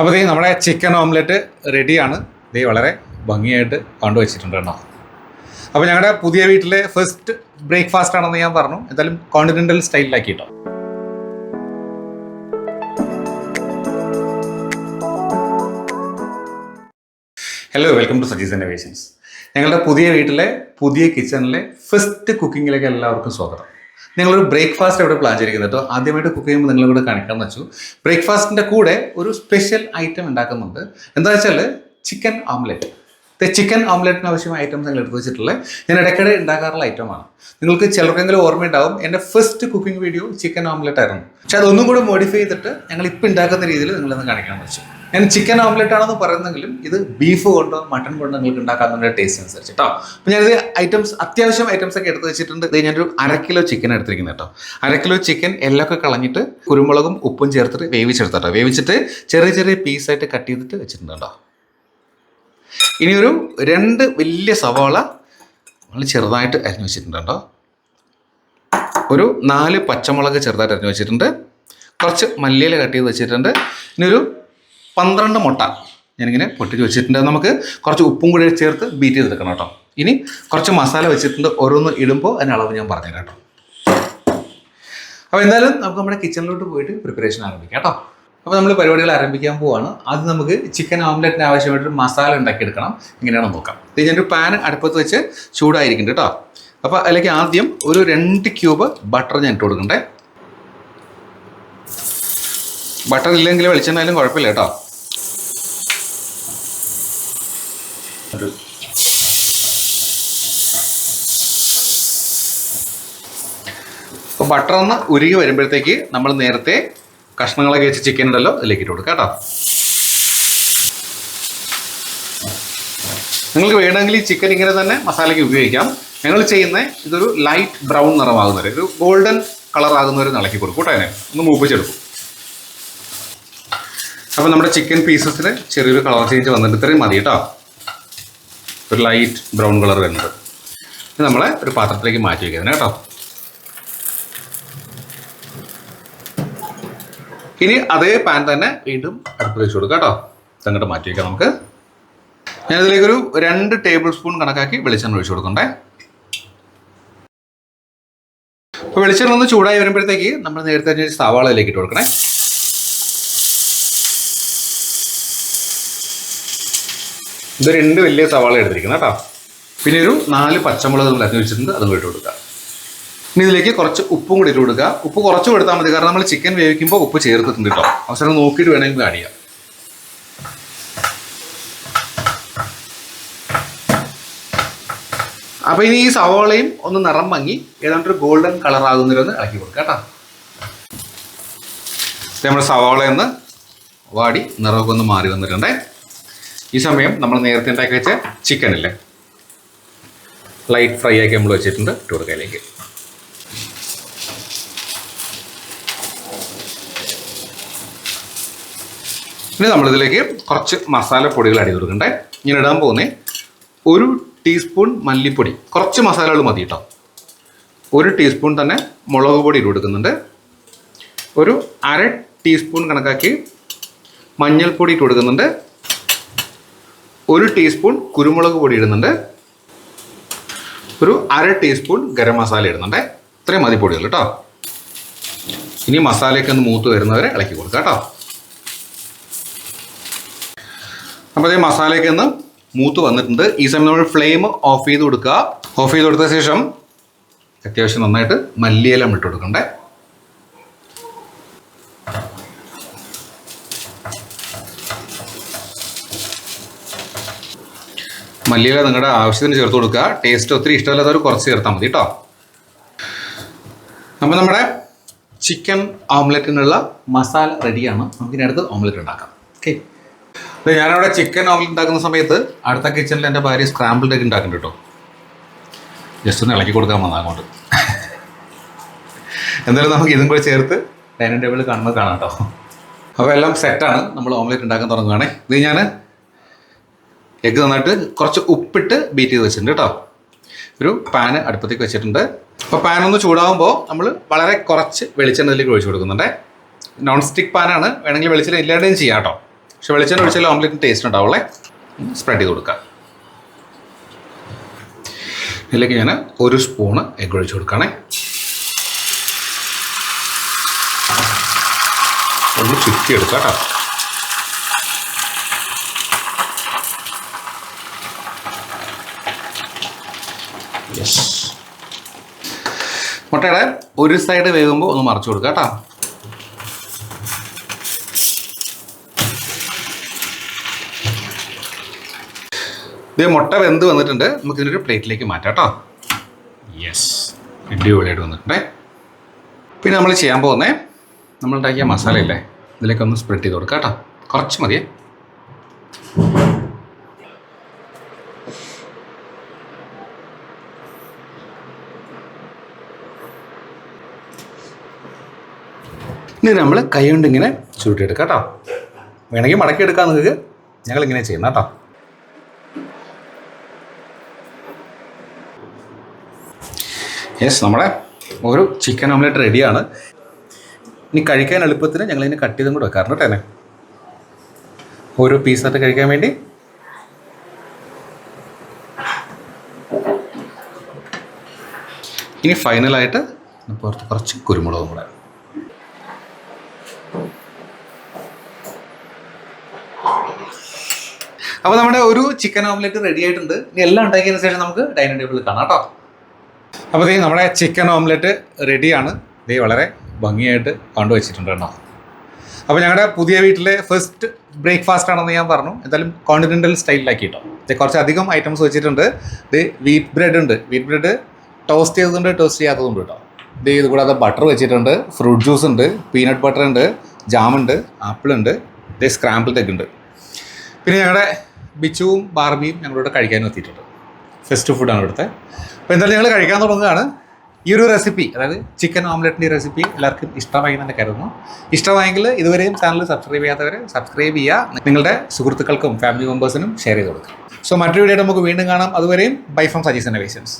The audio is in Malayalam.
അപ്പോൾ ദേ നമ്മുടെ ചിക്കൻ ഓംലെറ്റ് റെഡിയാണ്. ദേ വളരെ ഭംഗിയായിട്ട് കൊണ്ടുവച്ചിട്ടുണ്ട് കേട്ടോ. അപ്പോൾ ഞങ്ങളുടെ പുതിയ വീട്ടിലെ ഫസ്റ്റ് ബ്രേക്ക്ഫാസ്റ്റ് ആണെന്ന് ഞാൻ പറഞ്ഞു. എന്തായാലും കോണ്ടിനെന്റൽ സ്റ്റൈലിലാക്കി കേട്ടോ hello welcome to Saji's innovations ഞങ്ങളുടെ പുതിയ വീട്ടിലെ പുതിയ കിച്ചണിലെ ഫസ്റ്റ് കുക്കിങ്ങിലേക്ക് എല്ലാവർക്കും സ്വാഗതം. ഞങ്ങളൊരു ബ്രേക്ക്ഫാസ്റ്റ് എവിടെ പ്ലാൻ ചെയ്തിരിക്കുന്നത്? കേട്ടോ ആദ്യമായിട്ട് കുക്ക് ചെയ്യുമ്പോൾ നിങ്ങളെ കൂടെ കാണിക്കാമെന്ന് വെച്ചു. ബ്രേക്ക്ഫാസ്റ്റിന്റെ കൂടെ ഒരു സ്പെഷ്യൽ ഐറ്റം ഉണ്ടാക്കുന്നുണ്ട്. എന്താ വെച്ചാൽ ചിക്കൻ ഓംലെറ്റ് ചിക്കൻ ഓംലെറ്റിന് ആവശ്യമായ ഐറ്റംസ് ഞങ്ങൾ എടുത്തു വെച്ചിട്ടുള്ളത്. ഞാൻ ഇടയ്ക്കിടെ ഉണ്ടാക്കാറുള്ള ഐറ്റമാണ് നിങ്ങൾക്ക് ചിലർക്കെങ്കിലും ഓർമ്മയുണ്ടാവും എന്റെ first cooking video chicken omelette ആയിരുന്നു. പക്ഷെ അതൊന്നും കൂടി മോഡിഫൈ ചെയ്തിട്ട് ഞങ്ങൾ ഇപ്പം ഉണ്ടാക്കുന്ന രീതിയിൽ നിങ്ങളൊന്ന് കാണിക്കാൻ വെച്ചു ഞാൻ ചിക്കൻ ഓംലെറ്റ് ആണെന്ന് പറയുന്നെങ്കിലും ഇത് ബീഫ് കൊണ്ടോ മട്ടൺ കൊണ്ടോ നിങ്ങൾക്ക് ഉണ്ടാക്കാവുന്ന ടേസ്റ്റ് അനുസരിച്ച് കേട്ടോ അപ്പോൾ ഞാനിത് ഐറ്റംസ് അത്യാവശ്യം ഐറ്റംസ് ഒക്കെ എടുത്ത് വെച്ചിട്ടുണ്ട്. ഇത് ഞാനൊരു അര കിലോ ചിക്കൻ എടുത്തിരിക്കുന്നത് കേട്ടോ അര കിലോ ചിക്കൻ എല്ലൊക്കെ കളഞ്ഞിട്ട് കുരുമുളകും ഉപ്പും ചേർത്തിട്ട് വേവിച്ചെടുത്തട്ടോ വേവിച്ചിട്ട് ചെറിയ ചെറിയ പീസായിട്ട് കട്ട് ചെയ്തിട്ട് വെച്ചിട്ടുണ്ട് കേട്ടോ ഇനി ഒരു രണ്ട് വലിയ സവാള നമ്മൾ ചെറുതായിട്ട് അരിഞ്ഞു വെച്ചിട്ടുണ്ട് കേട്ടോ. ഒരു നാല് പച്ചമുളക് ചെറുതായിട്ട് അരിഞ്ഞു വെച്ചിട്ടുണ്ട്. കുറച്ച് മല്ലിയില കട്ട് ചെയ്ത് വെച്ചിട്ടുണ്ട്. ഇനി ഒരു പന്ത്രണ്ട് മുട്ട ഞാനിങ്ങനെ പൊട്ടിച്ച് വെച്ചിട്ടുണ്ട്. നമുക്ക് കുറച്ച് ഉപ്പും കൂടി ചേർത്ത് ബീറ്റ് ചെയ്തെടുക്കണം കേട്ടോ. ഇനി കുറച്ച് മസാല വെച്ചിട്ടുണ്ട്. ഓരോന്ന് ഇടുമ്പോൾ അതിന് അളവ് ഞാൻ പറഞ്ഞു കേട്ടോ. അപ്പോൾ എന്തായാലും നമുക്ക് നമ്മുടെ കിച്ചണിലോട്ട് പോയിട്ട് പ്രിപ്പറേഷൻ ആരംഭിക്കാം കേട്ടോ. അപ്പോൾ നമ്മൾ പരിപാടികൾ ആരംഭിക്കാൻ പോവാണ്. അത് നമുക്ക് ചിക്കൻ ഓംലെറ്റിന് ആവശ്യമായിട്ടൊരു മസാല ഉണ്ടാക്കിയെടുക്കണം. എങ്ങനെയാണെന്ന് നോക്കാം. ഇത് ഞാനൊരു പാൻ അടുപ്പത്ത് വെച്ച് ചൂടായിരിക്കുന്നുണ്ട് കേട്ടോ. അപ്പോൾ അതിലേക്ക് ആദ്യം ഒരു രണ്ട് ക്യൂബ് ബട്ടർ ഞാൻ ഇട്ട് കൊടുക്കണ്ടേ. ബട്ടർ ഇല്ലെങ്കിൽ വെളിച്ചെണ്ണയാലും കുഴപ്പമില്ല കേട്ടോ. ബട്ടർ ഒന്ന് ഉരുകി വരുമ്പോഴത്തേക്ക് നമ്മൾ നേരത്തെ കഷ്ണങ്ങളൊക്കെ വെച്ച് ചിക്കൻ ഉണ്ടല്ലോ അതിലേക്ക് ഇട്ട് കൊടുക്കാം കേട്ടോ. നിങ്ങൾക്ക് വേണമെങ്കിൽ ഈ ചിക്കൻ ഇങ്ങനെ തന്നെ മസാലയ്ക്ക് ഉപയോഗിക്കാം. ഞങ്ങൾ ചെയ്യുന്ന ഇതൊരു ലൈറ്റ് ബ്രൗൺ നിറമാകുന്നവരെ ഒരു ഗോൾഡൻ കളർ ആകുന്നവരെ ഇളക്കി കൊടുക്കും കേട്ടോ അതിനെ. ഒന്ന് മൂപ്പിച്ചെടുക്കും. അപ്പോൾ നമ്മുടെ ചിക്കൻ പീസസിന് ചെറിയൊരു കളർ ചേഞ്ച് വന്നിട്ട് ഇത്രയും മതി കേട്ടോ. ഒരു ലൈറ്റ് ബ്രൗൺ കളർ വരുന്നത്. നമ്മളെ ഒരു പാത്രത്തിലേക്ക് മാറ്റി വയ്ക്കുന്നത് കേട്ടോ. ഇനി അതേ പാൻ തന്നെ വീണ്ടും അടുപ്പ് വെച്ച് കൊടുക്കാം കേട്ടോ. അങ്ങോട്ട് മാറ്റി വയ്ക്കാം നമുക്ക്. ഞാനിതിലേക്കൊരു രണ്ട് ടേബിൾ സ്പൂൺ കണക്കാക്കി വെളിച്ചെണ്ണ ഒഴിച്ചു കൊടുക്കണ്ടേ. അപ്പോൾ വെളിച്ചെണ്ണ ഒന്ന് ചൂടായി വരുമ്പോഴത്തേക്ക് നമ്മൾ നേരത്തെ അരിഞ്ഞ സവാളയിലേക്ക് ഇട്ട് കൊടുക്കണേ. ഇത് രണ്ട് വലിയ സവാള എടുത്തിരിക്കുന്നത് കേട്ടോ. പിന്നെ ഒരു നാല് പച്ചമുളക് നമ്മൾ അരിഞ്ഞു വെച്ചിട്ടുണ്ട് അതും ഇട്ട് കൊടുക്കുക. ഇനി ഇതിലേക്ക് കുറച്ച് ഉപ്പും കൂടി ഇട്ട് കൊടുക്കുക. ഉപ്പ് കുറച്ച് കൊടുത്താൽ മതി. കാരണം നമ്മൾ ചിക്കൻ വേവിക്കുമ്പോൾ ഉപ്പ് ചേർത്തിട്ടുണ്ട് കേട്ടോ അവസരം നോക്കിയിട്ട് വേണമെങ്കിൽ ആഡ് ചെയ്യാം. ഇനി ഈ സവോളയും ഒന്ന് നിറം മങ്ങി ഏതാണ്ട് ഒരു ഗോൾഡൻ കളർ ആകുന്നതിലൊന്ന് ഇളക്കി കൊടുക്കുക കേട്ടോ നമ്മുടെ സവോളയൊന്ന് വാടി നിറമൊക്കെ ഒന്ന് മാറി വന്നിട്ടുണ്ടേ. ഈ സമയം നമ്മൾ നേരത്തെ ഉണ്ടാക്കി വെച്ച ചിക്കൻ ഇല്ലേ? ലൈറ്റ് ഫ്രൈ ആക്കി നമ്മൾ വെച്ചിട്ടുണ്ട്. ഇട്ട് കൊടുക്കുക ഇനി നമ്മളിതിലേക്ക് കുറച്ച് മസാലപ്പൊടികൾ അടി കൊടുക്കണ്ടേ. ഞാൻ ഇടാൻ പോകുന്നേ. ഒരു ടീസ്പൂൺ മല്ലിപ്പൊടി. കുറച്ച് മസാലകൾ മതി കേട്ടോ ഒരു ടീസ്പൂൺ തന്നെ മുളക് പൊടി ഇട്ട് കൊടുക്കുന്നുണ്ട്. ഒരു അര ടീസ്പൂൺ കണക്കാക്കി മഞ്ഞൾപ്പൊടി ഇട്ട് കൊടുക്കുന്നുണ്ട്. ഒരു ടീസ്പൂൺ കുരുമുളക് പൊടി ഇടുന്നുണ്ട്. ഒരു അര ടീസ്പൂൺ ഗരം മസാല ഇടുന്നുണ്ട്. ഇത്രയും മതി പൊടികൾ കേട്ടോ ഇനി മസാലയൊക്കെ ഒന്ന് മൂത്ത് വരുന്നവരെ ഇളക്കി കൊടുക്കാം കേട്ടോ അപ്പോൾ ഈ മസാലയൊക്കെ ഒന്ന് മൂത്ത് വന്നിട്ടുണ്ട്. ഈ സമയം നമ്മൾ ഫ്ലെയിം ഓഫ് ചെയ്ത് കൊടുക്കുക. ഓഫ് ചെയ്ത് കൊടുത്ത ശേഷം അത്യാവശ്യം നന്നായിട്ട് മല്ലിയിലം ഇട്ട് കൊടുക്കണ്ടേ. മല്ലിയില നിങ്ങളുടെ ആവശ്യത്തിന് ചേർത്ത് കൊടുക്കുക. ടേസ്റ്റ് ഒത്തിരി ഇഷ്ടമല്ലാത്തവർ കുറച്ച് ചേർത്താൽ മതി കേട്ടോ അപ്പോൾ നമ്മുടെ ചിക്കൻ ഓംലെറ്റിനുള്ള മസാല റെഡിയാണ് നമുക്കിനി അടുത്ത് ഓംലെറ്റ് ഉണ്ടാക്കാം. ഓക്കെ ഞാനവിടെ ചിക്കൻ ഓംലെറ്റ് ഉണ്ടാക്കുന്ന സമയത്ത് അടുത്ത കിച്ചണിൽ എന്റെ ഭാര്യ സ്ക്രാമ്പിൾഡ് ഒക്കെ ഉണ്ടാക്കുന്നുണ്ട് കേട്ടോ. ജസ്റ്റ് ഒന്ന് ഇളക്കി കൊടുക്കാൻ വന്നാൽ അങ്ങോട്ട്. എന്തായാലും നമുക്ക് ഇതും കൂടി ചേർത്ത് ഡൈനിങ് ടേബിളിൽ കാണുന്നത് കാണാം കേട്ടോ. അപ്പോൾ എല്ലാം സെറ്റാണ് നമ്മൾ ഓംലെറ്റ് ഉണ്ടാക്കാൻ തുടങ്ങുകയാണെങ്കിൽ ഇത് ഞാൻ എഗ്ഗ് നന്നായിട്ട് കുറച്ച് ഉപ്പിട്ട് ബീറ്റ് ചെയ്ത് വെച്ചിട്ടുണ്ട് കേട്ടോ. ഒരു പാന് അടുപ്പത്തേക്ക് വെച്ചിട്ടുണ്ട്. അപ്പോൾ പാൻ ഒന്ന് ചൂടാകുമ്പോൾ നമ്മൾ വളരെ കുറച്ച് വെളിച്ചെണ്ണയിലേക്ക് ഒഴിച്ചു കൊടുക്കുന്നുണ്ട്. നോൺ സ്റ്റിക്ക് പാനാണ് വേണമെങ്കിൽ വെളിച്ചെണ്ണ ഇല്ലാതെയും ചെയ്യാം കേട്ടോ. പക്ഷെ വെളിച്ചെണ്ണ ഒഴിച്ചാൽ ഓംലെറ്റിന് ടേസ്റ്റ് ഉണ്ടാവുള്ളേ. സ്പ്രെഡ് ചെയ്ത് കൊടുക്കാം. ഇതിലേക്ക് ഞാൻ ഒരു സ്പൂണ് എഗ് ഒഴിച്ച് കൊടുക്കണേ ഒന്ന് ചുറ്റി എടുക്കാം കേട്ടോ. മുട്ടയുടെ ഒരു സൈഡ് വേകുമ്പോൾ ഒന്ന് മറച്ചു കൊടുക്കുക കേട്ടോ. ഇത് മുട്ട വെന്ത് വന്നിട്ടുണ്ട്. നമുക്ക് ഇതിനൊരു പ്ലേറ്റിലേക്ക് മാറ്റാം കേട്ടോ. യെസ് അടിപൊളിയായിട്ട് വന്നിട്ടുണ്ടേ. പിന്നെ നമ്മൾ ചെയ്യാൻ പോകുന്നേ നമ്മൾ ഉണ്ടാക്കിയ മസാല അല്ലേ ഇതിലേക്ക് ഒന്ന് സ്പ്രെഡ് ചെയ്ത് കൊടുക്കാം കേട്ടോ. കുറച്ച് മതിയേ. ഇനി നമ്മൾ കൈ കൊണ്ട് ഇങ്ങനെ ചുരുട്ടിയെടുക്കാം കേട്ടോ. വേണമെങ്കിൽ മടക്കി എടുക്കാം നിങ്ങൾക്ക്. ഞങ്ങൾ ഇങ്ങനെ ചെയ്യുന്ന കേട്ടോ. യെസ് നമ്മുടെ ഒരു ചിക്കൻ ഓംലെറ്റ് റെഡിയാണ് ഇനി കഴിക്കാൻ എളുപ്പത്തിന് ഞങ്ങൾ ഇതിന് കട്ട് ചെയ്തും കൂടെ വെക്കാറുണ്ട് കേട്ടോ എന്നെ ഓരോ പീസായിട്ട് കഴിക്കാൻ വേണ്ടി. ഇനി ഫൈനലായിട്ട് പുറത്ത് കുറച്ച് കുരുമുളകും കൂടെ. അപ്പോൾ നമ്മുടെ ഒരു ചിക്കൻ ഓംലെറ്റ് റെഡി ആയിട്ടുണ്ട്. ഇനി എല്ലാം ഉണ്ടാക്കിയതിന് ശേഷം നമുക്ക് ഡൈനിങ് ടേബിളിൽ കാണാം കേട്ടോ. അപ്പോൾ ദേ നമ്മുടെ ചിക്കൻ ഓംലെറ്റ് റെഡിയാണ് ദേ വളരെ ഭംഗിയായിട്ട് കണ്ടു വെച്ചിട്ടുണ്ട് കേട്ടോ. അപ്പോൾ ഞങ്ങളുടെ പുതിയ വീട്ടിലെ ഫസ്റ്റ് ബ്രേക്ക്ഫാസ്റ്റ് ആണെന്ന് ഞാൻ പറഞ്ഞു. എന്തായാലും കോണ്ടിനെന്റൽ സ്റ്റൈലിലാക്കി കേട്ടോ കുറച്ചധികം ഐറ്റംസ് വെച്ചിട്ടുണ്ട്. ഇത് വീറ്റ് ബ്രെഡ് ഉണ്ട്. വീറ്റ് ബ്രെഡ് ടോസ്റ്റ് ചെയ്തതുണ്ട് ടോസ്റ്റ് ചെയ്യാത്തതുണ്ട് കേട്ടോ. ഇത് ഇത് കൂടാതെ ബട്ടർ വെച്ചിട്ടുണ്ട്. ഫ്രൂട്ട് ജ്യൂസ് ഉണ്ട് പീനട്ട് ബട്ടർ ഉണ്ട് ജാമുണ്ട് ആപ്പിൾ ഉണ്ട് ഇത് സ്ക്രാമ്പിൾ തെക്കുണ്ട് പിന്നെ ഞങ്ങളുടെ ബിച്ചുവും ബാർബിയും ഞങ്ങളിവിടെ കഴിക്കാനും എത്തിയിട്ടുണ്ട്. ഫസ്റ്റ് ഫുഡാണ് ഇവിടുത്തെ. അപ്പോൾ എന്തായാലും ഞങ്ങൾ കഴിക്കാൻ തുടങ്ങുകയാണ്. ഈ ഒരു റെസിപ്പി അതായത് ചിക്കൻ ഓംലെറ്റിന്റെ റെസിപ്പി എല്ലാവർക്കും ഇഷ്ടമായി തന്നെ കരുതുന്നു. ഇഷ്ടമായെങ്കിൽ ഇതുവരെയും ചാനൽ സബ്സ്ക്രൈബ് ചെയ്യാത്തവർ സബ്സ്ക്രൈബ് ചെയ്യുക. നിങ്ങളുടെ സുഹൃത്തുക്കൾക്കും ഫാമിലി മെമ്പേഴ്സിനും ഷെയർ ചെയ്ത് കൊടുക്കുക. സോ മറ്റൊരു വീഡിയോ നമുക്ക് വീണ്ടും കാണാം. അതുവരെയും ബൈ ഫ്രം സജീസ് ഇന്നോവേഷൻസ്